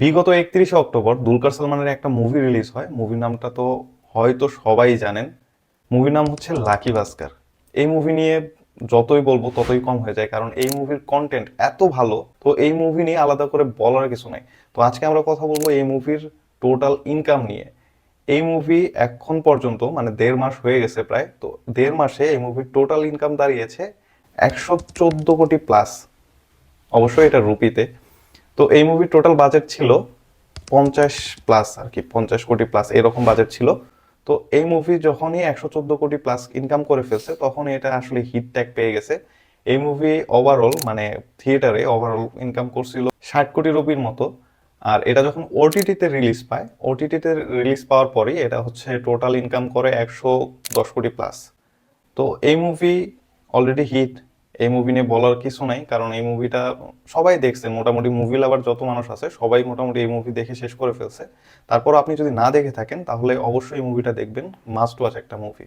বিগত একত্রিশে অক্টোবর দুলকার সালমানের একটা মুভি রিলিজ হয়। মুভির নামটা তো হয়তো সবাই জানেন। মুভির নাম হচ্ছে লাকি ভাস্কার। এই মুভি নিয়ে যতই বলব ততই কম হয়ে যায়, কারণ এই মুভির কন্টেন্ট এত ভালো, তো এই মুভি নিয়ে আলাদা করে বলার কিছু নাই। তো আজকে আমরা কথা বলব এই মুভির টোটাল ইনকাম নিয়ে। এই মুভি এখন পর্যন্ত মানে দেড় মাস হয়ে গেছে প্রায়, তো দেড় মাসে এই মুভির টোটাল ইনকাম দাঁড়িয়েছে একশো চোদ্দ কোটি প্লাস অবশ্যই এটা রুপিতে। তো এই মুভির টোটাল বাজেট ছিল পঞ্চাশ প্লাস আর কি, পঞ্চাশ কোটি প্লাস এরকম বাজেট ছিল। তো এই মুভি যখনই একশো চোদ্দ কোটি প্লাস ইনকাম করে ফেলছে তখন এটা আসলে হিট ট্যাগ পেয়ে গেছে। এই মুভি ওভারঅল মানে থিয়েটারে ওভারঅল ইনকাম করছিল ষাট কোটি রুপির মতো। আর এটা যখন ওটিটিতে রিলিজ পায় ওটিটিতে রিলিজ পাওয়ার পরেই এটা হচ্ছে টোটাল ইনকাম করে একশো দশ কোটি প্লাস তো এই মুভি অলরেডি হিট এই মুভি নিয়ে বলার কিছু নাই, কারণ এই মুভিটা সবাই দেখছে। মোটামুটি মুভি লাভার যত মানুষ আছে, সবাই মোটামুটি এই মুভি দেখে শেষ করে ফেলছে। তারপর আপনি যদি না দেখে থাকেন, তাহলে অবশ্যই এই মুভিটা দেখবেন। মাস্ট ওয়াচ একটা মুভি